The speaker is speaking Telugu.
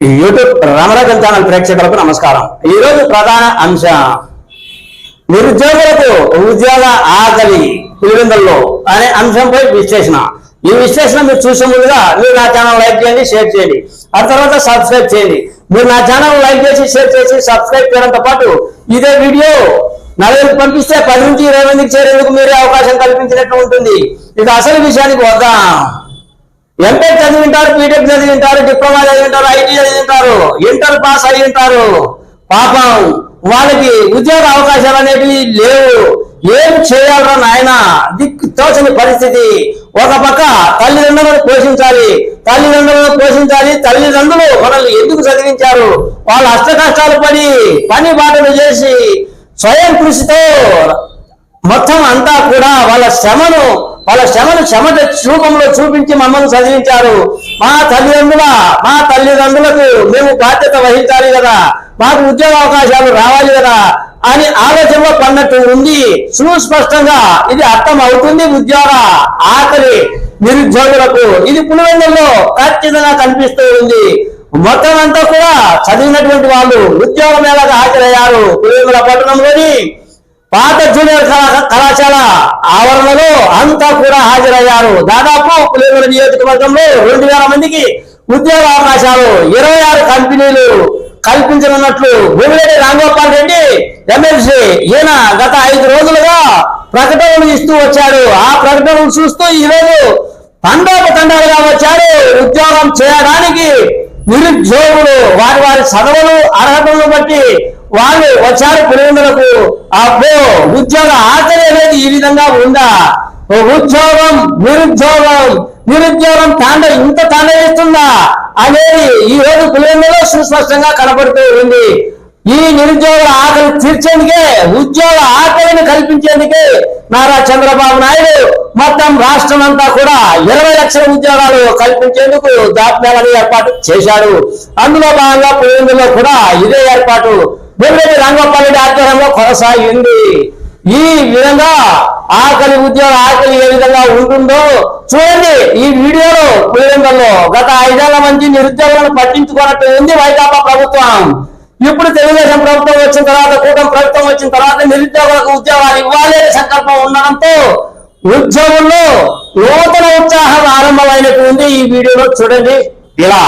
యూట్యూబ్ రామరాజన్ ఛానల్ ప్రేక్షకులకు నమస్కారం. ఈ రోజు ప్రధాన అంశం నిరుద్యోగులకు ఉద్యోగ ఆకలి పులివెందుల్లో అనే అంశంపై విశ్లేషణ. ఈ విశ్లేషణ మీరు చూసే ముందుగా మీరు నా ఛానల్ లైక్ చేయండి షేర్ చేయండి. ఆ తర్వాత సబ్స్క్రైబ్ చేయండి. మీరు నా ఛానల్ లైక్ చేసి షేర్ చేసి సబ్స్క్రైబ్ చేయడంతో పాటు ఇదే వీడియో నలుగురికి పంపిస్తే పది నుంచి ఇరవై మందికి చేరేందుకు మీరే అవకాశం కల్పించినట్టు ఉంటుంది. ఇక అసలు విషయానికి వద్దాం. ఎంటెక్ చదివి ఉంటారు బీటెక్ చదివి ఉంటారు డిప్లొమా చదివి ఉంటారు ఐటీ చదివి ఉంటారు ఇంటర్ పాస్ అయి ఉంటారు పాపం వాళ్ళకి ఉద్యోగ అవకాశాలు అనేవి లేవు. ఏం చేయాలరా నాయన? దిక్కు తోచని పరిస్థితి. ఒక పక్క తల్లిదండ్రులను పోషించాలి తల్లిదండ్రులను పోషించాలి తల్లిదండ్రులు మనల్ని ఎందుకు చదివించారు? వాళ్ళ అష్ట కష్టాలు పడి పని బాటలు చేసి స్వయం కృషితో మొత్తం అంతా కూడా వాళ్ళ శ్రమను వాళ్ళ శ్రమను శ్రమ రూపంలో చూపించి మమ్మల్ని చదివించారు. మా తల్లిదండ్రుల మా తల్లిదండ్రులకు మేము బాధ్యత వహించాలి కదా. మాకు ఉద్యోగ అవకాశాలు రావాలి కదా అని ఆలోచనలో పడినట్టు ఉంది. సుస్పష్టంగా ఇది అర్థం అవుతుంది ఉద్యోగ ఆకలి నిరుద్యోగులకు. ఇది పులివెందుల్లో ఖచ్చితంగా కనిపిస్తూ ఉంది. మొత్తం అంతా కూడా చదివినటువంటి వాళ్ళు ఉద్యోగ మేళకు హాజరయ్యారు. పులివెందుల పట్టణంలోని పాత జూనియర్ కళా- కళాశాల ఆవరణలో అంతా కూడా హాజరయ్యారు. దాదాపు పులివెల నియోజకవర్గంలో రెండు వేల మందికి ఉద్యోగ అవకాశాలు ఇరవై ఆరు కంపెనీలు కల్పించనున్నట్లు భూమిరెడ్డి రాంగోపాల్ రెడ్డి ఎమ్మెల్సీ ఈయన గత ఐదు రోజులుగా ప్రకటనలు ఇస్తూ వచ్చాడు. ఆ ప్రకటనలు చూస్తూ ఈరోజు రోజు తండాలుగా వచ్చారు ఉద్యోగం చేయడానికి నిరుద్యోగులు వారి వారి చదవలు అర్హతలను బట్టి వాళ్ళు వచ్చారు పులివెందులకు అబ్బో ఉద్యోగ ఆచరణ అనేది ఈ విధంగా ఉందా? ఉద్యోగం నిరుద్యోగం నిరుద్యోగం తాండ ఇంత తాండవిస్తుందా అనేది ఈ రోజు పులివెందులో సుస్పష్టంగా కనబడుతూ ఉంది. ఈ నిరుద్యోగ ఆకలి తీర్చేందుకే ఉద్యోగ ఆకలిని కల్పించేందుకే నారా చంద్రబాబు నాయుడు మొత్తం రాష్ట్రం అంతా కూడా ఇరవై లక్షల ఉద్యోగాలు కల్పించేందుకు జాబ్ ఏర్పాటు చేశాడు. అందులో భాగంగా పులివెందులో కూడా ఇదే ఏర్పాటు బొమ్మిరెడ్డి రంగోపాల్ రెడ్డి ఆధ్వర్యంలో కొనసాగింది. ఈ విధంగా ఆకలి ఉద్యోగ ఆకలి ఏ విధంగా ఉంటుందో చూడండి. ఈ వీడియోలో పులివెందుల్లో గత ఐదేళ్ళ మంది నిరుద్యోగులను పట్టించుకున్నట్టు ఉంది వైకాపా ప్రభుత్వం. ఇప్పుడు తెలుగుదేశం ప్రభుత్వం వచ్చిన తర్వాత కూటమి ప్రభుత్వం వచ్చిన తర్వాత నిరుద్యోగులకు ఉద్యోగాలు ఇవ్వాలి సంకల్పం ఉండడంతో ఉద్యోగంలో నూతన ఉత్సాహం ఆరంభమైనట్టు ఉంది ఈ వీడియోలో. చూడండి. ఇలా